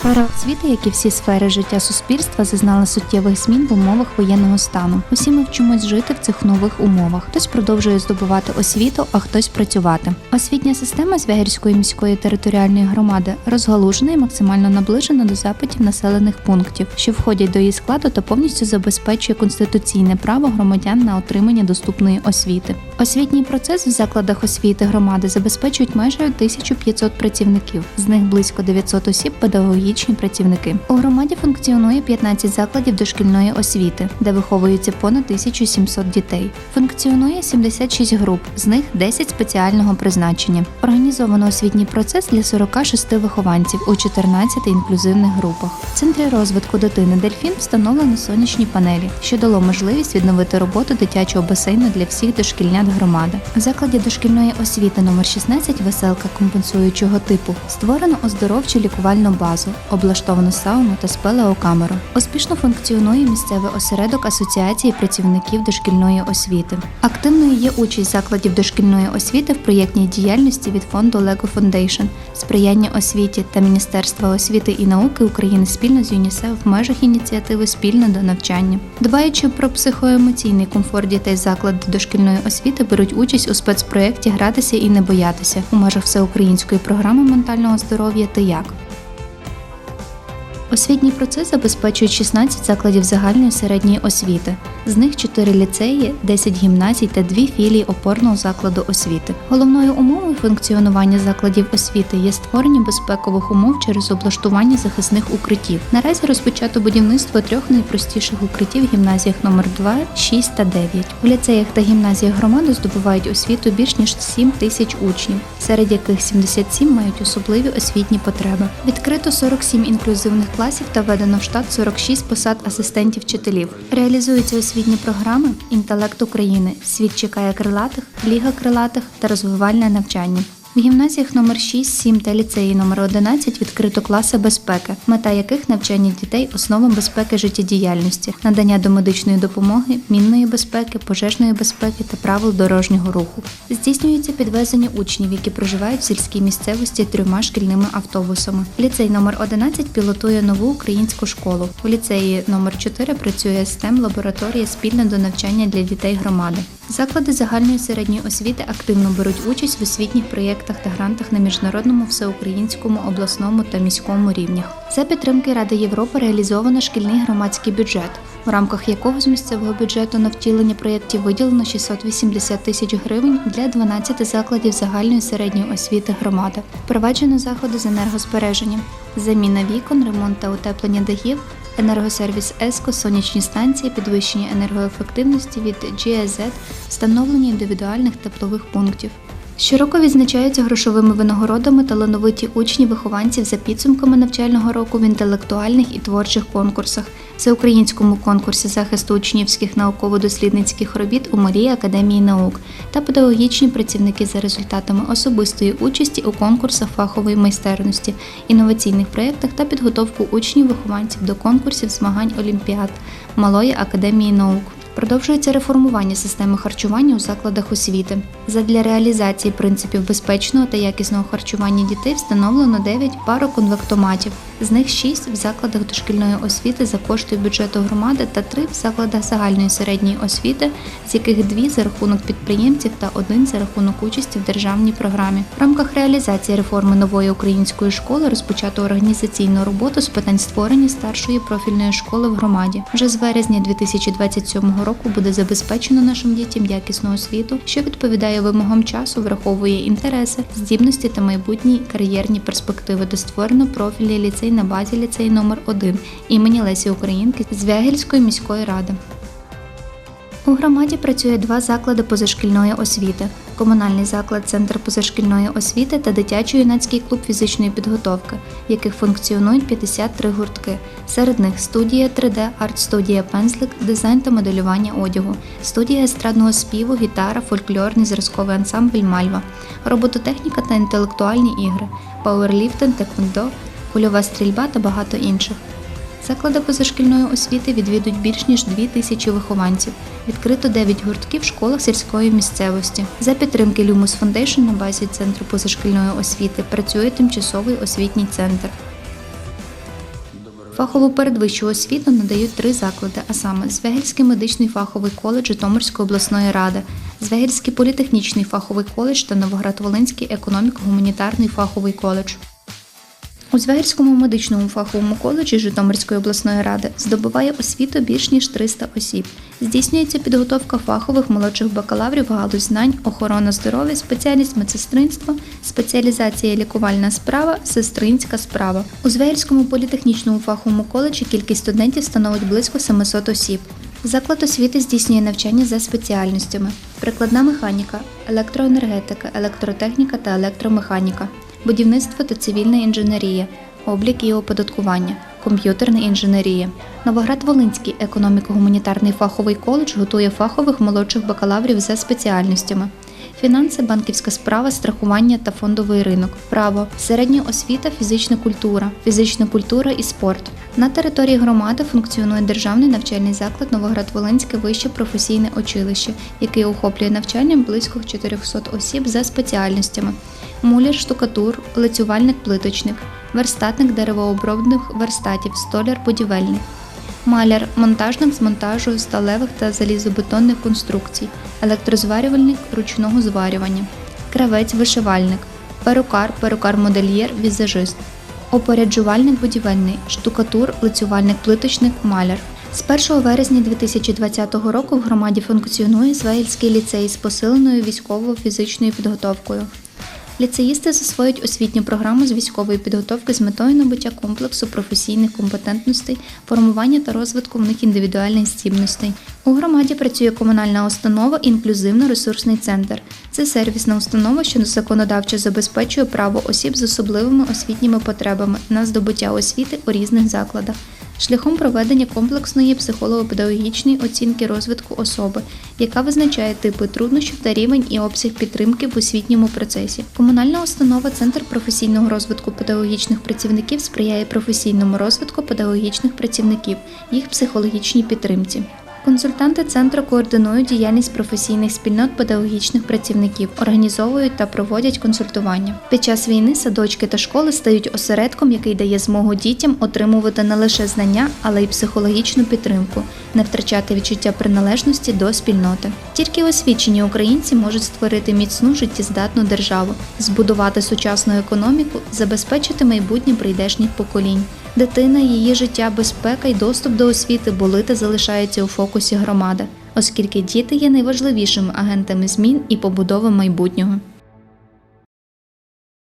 Сфера освіти, як і всі сфери життя суспільства, зазнала суттєвих змін в умовах воєнного стану. Усі ми вчимось жити в цих нових умовах. Хтось продовжує здобувати освіту, а хтось працювати. Освітня система Звягільської міської територіальної громади розгалужена і максимально наближена до запитів населених пунктів, що входять до її складу та повністю забезпечує конституційне право громадян на отримання доступної освіти. Освітній процес в закладах освіти громади забезпечують майже 1500 працівників, з них близько 900 осіб педагогічні працівники. У громаді функціонує 15 закладів дошкільної освіти, де виховується понад 1700 дітей. Функціонує 76 груп, з них 10 спеціального призначення. Організовано освітній процес для 46 вихованців у 14 інклюзивних групах. В центрі розвитку дитини Дельфін встановлено сонячні панелі, що дало можливість відновити роботу дитячого басейну для всіх дошкільнят громади. В закладі дошкільної освіти номер 16 веселка компенсуючого типу створено оздоровчу лікувальну базу, облаштовано сауну та спелеокамеру. Успішно функціонує місцевий осередок асоціації працівників дошкільної освіти. Активною є участь закладів дошкільної освіти в проєктній діяльності від фонду Lego Foundation, сприяння освіті та Міністерства освіти і науки України спільно з ЮНІСЕФ в межах ініціативи Спільно до навчання. Дбаючи про психоемоційний комфорт дітей заклади дошкільної освіти беруть участь у спецпроєкті Гратися і не боятися у межах всеукраїнської програми ментального здоров'я «Ти як?». Освітній процес забезпечують 16 закладів загальної середньої освіти, з них 4 ліцеї, 10 гімназій та 2 філії опорного закладу освіти. Головною умовою функціонування закладів освіти є створення безпекових умов через облаштування захисних укриттів. Наразі розпочато будівництво трьох найпростіших укриттів в гімназіях номер 2, 6 та 9. У ліцеях та гімназіях громади здобувають освіту більш ніж 7 тисяч учнів, серед яких 77 мають особливі освітні потреби. Відкрито 47 інклюзивних класів та введено в штат 46 посад асистентів вчителів. Реалізуються освітні програми Інтелект України, Світ чекає крилатих, Ліга крилатих та розвивальне навчання. В гімназіях номер 6, 7 та ліцеї номер 11 відкрито класи безпеки, мета яких навчання дітей основам безпеки життєдіяльності, надання домедичної допомоги, мінної безпеки, пожежної безпеки та правил дорожнього руху. Здійснюється підвезення учнів, які проживають в сільській місцевості трьома шкільними автобусами. Ліцей номер 11 пілотує нову українську школу. У ліцеї номер 4 працює STEM лабораторія спільна до навчання для дітей громади. Заклади загальної середньої освіти активно беруть участь в освітніх проєктах та грантах на міжнародному, всеукраїнському, обласному та міському рівнях. За підтримки Ради Європи реалізовано шкільний громадський бюджет, в рамках якого з місцевого бюджету на втілення проєктів виділено 680 тисяч гривень для 12 закладів загальної середньої освіти громади. Впроваджено заходи з енергозбереження, заміна вікон, ремонт та утеплення дахів, енергосервіс ЕСКО, сонячні станції, підвищення енергоефективності від GEZ, встановлення індивідуальних теплових пунктів. Щороку відзначаються грошовими винагородами талановиті учні вихованців за підсумками навчального року в інтелектуальних і творчих конкурсах, всеукраїнському конкурсі захисту учнівських науково-дослідницьких робіт у Марії Академії наук та педагогічні працівники за результатами особистої участі у конкурсах фахової майстерності, інноваційних проєктах та підготовку учнів-вихованців до конкурсів змагань Олімпіад Малої Академії наук. Продовжується реформування системи харчування у закладах освіти. Задля реалізації принципів безпечного та якісного харчування дітей встановлено 9 пароконвектоматів, з них 6 в закладах дошкільної освіти за кошти бюджету громади та 3 в закладах загальної середньої освіти, з яких 2 за рахунок підприємців та 1 за рахунок участі в державній програмі. В рамках реалізації реформи нової української школи розпочато організаційну роботу з питань створення старшої профільної школи в громаді. Вже з вересня 2027 року буде забезпечено нашим дітям якісну освіту, що відповідає вимогам часу, враховує інтереси, здібності та майбутні кар'єрні перспективи, де створено профільний ліцей на базі ліцей номер 1 імені Лесі Українки з Вягельської міської ради. У громаді працює два заклади позашкільної освіти: комунальний заклад Центр позашкільної освіти та дитячо-юнацький клуб фізичної підготовки, в яких функціонують 53 гуртки. Серед них студія 3D, арт-студія пензлик, дизайн та моделювання одягу, студія естрадного співу, гітара, фольклорний зразковий ансамбль Мальва, робототехніка та інтелектуальні ігри, пауерліфтинг, теквондо, кульова стрільба та багато інших. Заклади позашкільної освіти відвідують більш ніж 2 тисячі вихованців. Відкрито 9 гуртків в школах сільської місцевості. За підтримки Люмус Foundation на базі Центру позашкільної освіти працює тимчасовий освітній центр. Фахову передвищу освіту надають три заклади, а саме Звегельський медичний фаховий коледж Житомирської обласної ради, Звегельський політехнічний фаховий коледж та Новоград-Волинський економіко-гуманітарний фаховий коледж. У Звегельському медичному фаховому коледжі Житомирської обласної ради здобуває освіту більш ніж 300 осіб. Здійснюється підготовка фахових молодших бакалаврів галузь знань, охорона здоров'я, спеціальність медсестринство, спеціалізація лікувальна справа, сестринська справа. У Звегельському політехнічному фаховому коледжі кількість студентів становить близько 700 осіб. Заклад освіти здійснює навчання за спеціальностями: прикладна механіка, електроенергетика, електротехніка та електромеханіка, будівництво та цивільна інженерія, облік і оподаткування, комп'ютерна інженерія. Новоград-Волинський економіко-гуманітарний фаховий коледж готує фахових молодших бакалаврів за спеціальностями. Фінанси, банківська справа, страхування та фондовий ринок, право, середня освіта, фізична культура, фізична культура і спорт. На території громади функціонує державний навчальний заклад Новоград-Волинське вище професійне училище, який охоплює навчанням близько 400 осіб за спеціальностями: муляр, штукатур, лицювальник, плиточник, верстатник деревообробних верстатів, столяр, будівельник. Маляр, монтажник з монтажу сталевих та залізобетонних конструкцій, електрозварювальник ручного зварювання, кравець, вишивальник, перукар, перукар-модельєр, візажист, опоряджувальник будівельний, штукатур, лицювальник, плиточник, маляр. З 1 вересня 2020 року в громаді функціонує Звегільський ліцей з посиленою військово-фізичною підготовкою. Ліцеїсти засвоюють освітню програму з військової підготовки з метою набуття комплексу професійних компетентностей, формування та розвитку в них індивідуальних здібностей. У громаді працює комунальна установа Інклюзивно-ресурсний центр. Це сервісна установа, що законодавчо забезпечує право осіб з особливими освітніми потребами на здобуття освіти у різних закладах. Шляхом проведення комплексної психолого-педагогічної оцінки розвитку особи, яка визначає типи труднощів та рівень і обсяг підтримки в освітньому процесі. Комунальна установа Центр професійного розвитку педагогічних працівників сприяє професійному розвитку педагогічних працівників, їх психологічній підтримці. Консультанти центру координують діяльність професійних спільнот педагогічних працівників, організовують та проводять консультування. Під час війни садочки та школи стають осередком, який дає змогу дітям отримувати не лише знання, але й психологічну підтримку, не втрачати відчуття приналежності до спільноти. Тільки освічені українці можуть створити міцну життєздатну державу, збудувати сучасну економіку, забезпечити майбутнє прийдешніх поколінь. Дитина, її життя, безпека й доступ до освіти були та залишаються у фокусі громади, оскільки діти є найважливішими агентами змін і побудови майбутнього.